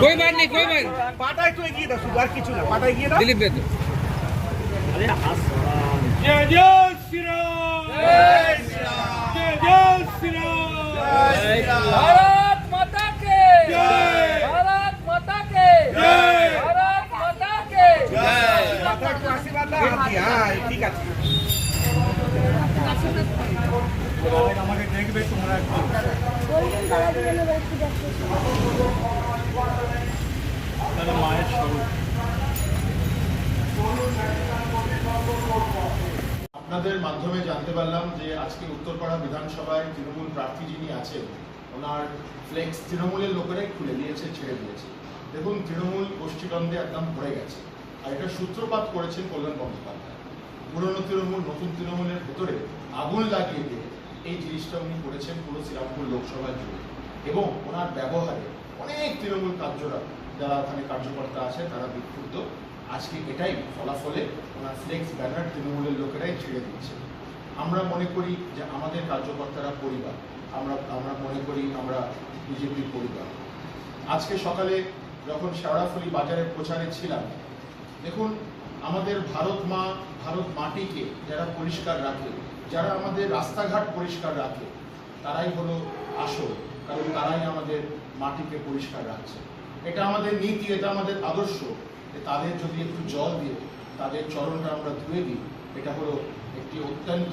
কই মান নেই কই মান পাটা একটু এগিয়ে দাও শুধু আর কিছু না পাটা গিয়ে দাও দিলীপ বেদ আরে হাস জয় জয় শ্রীরাম জয় শ্রীরাম জয় জয় শ্রীরাম জয় ভারত মাতা কে জয় ভারত মাতা কে জয় ভারত মাতা কে জয় মাতা কে আশীর্বাদ দাও হ্যাঁ ঠিক আছে আমাকে দেখবে তোমরা একটু দেখতে তাহলে মায়ের স্বরূপ। আপনাদের মাধ্যমে জানতে পারলাম যে আজকে উত্তরপাড়া বিধানসভায় তৃণমূল প্রার্থী যিনি আছেন, ওনার ফ্লেক্স তৃণমূলের লোকেরাই খুলে দিয়েছে, ছেড়ে দিয়েছে। দেখুন, তৃণমূল গোষ্ঠীদ্বন্দ্বে একদম ভরে গেছে। আর এটা সূত্রপাত করেছেন কল্যাণ বন্দ্যোপাধ্যায়। পুরনো তৃণমূল, নতুন তৃণমূলের ভেতরে আগুন লাগিয়ে দিয়ে এই জিনিসটা উনি করেছেন পুরো শ্রীরামপুর লোকসভা জুড়ে। এবং ওনার ব্যবহারে অনেক তৃণমূল কার্যরা যারা ওখানে কার্যকর্তা আছে, তারা বিক্ষুব্ধ। আজকে এটাই ফলাফলে ওনার ফ্লেক্স ব্যানার তৃণমূলের লোকেরাই ছেড়ে দিচ্ছে। আমরা মনে করি যে আমাদের কার্যকর্তারা পরিবার। আমরা আমরা মনে করি আমরা বিজেপির পরিবার। আজকে সকালে যখন শেওড়াফুলি বাজারের প্রচারে ছিলাম, দেখুন, আমাদের ভারত মা, ভারত মাটিকে যারা পরিষ্কার রাখে, যারা আমাদের রাস্তাঘাট পরিষ্কার রাখে, তারাই হলো আসল। কারণ তারাই আমাদের মাটিকে পরিষ্কার রাখছে। এটা আমাদের নীতি, এটা আমাদের আদর্শ তাদের যদি একটু জল দিয়ে তাদের চরণটা আমরা ধুয়ে দিই। এটা হলো একটি অত্যন্ত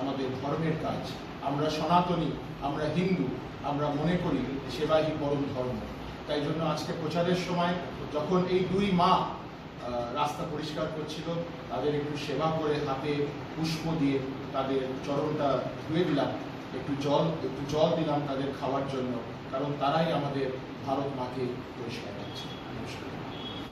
আমাদের ধর্মের কাজ। আমরা সনাতনী, আমরা হিন্দু, আমরা মনে করি সেবাই পরম ধর্ম। তাই জন্য আজকে প্রচারের সময় যখন এই দুই মা রাস্তা পরিষ্কার করছিল, তাদের একটু সেবা করে হাতে পুষ্প দিয়ে তাদের চরণটা ধুয়ে দিলাম। একটু জল একটু জল দিলাম তাদের খাওয়ার জন্য। কারণ তারাই আমাদের ভারত মাকে পরিষ্কার রাখছে নমস্কার।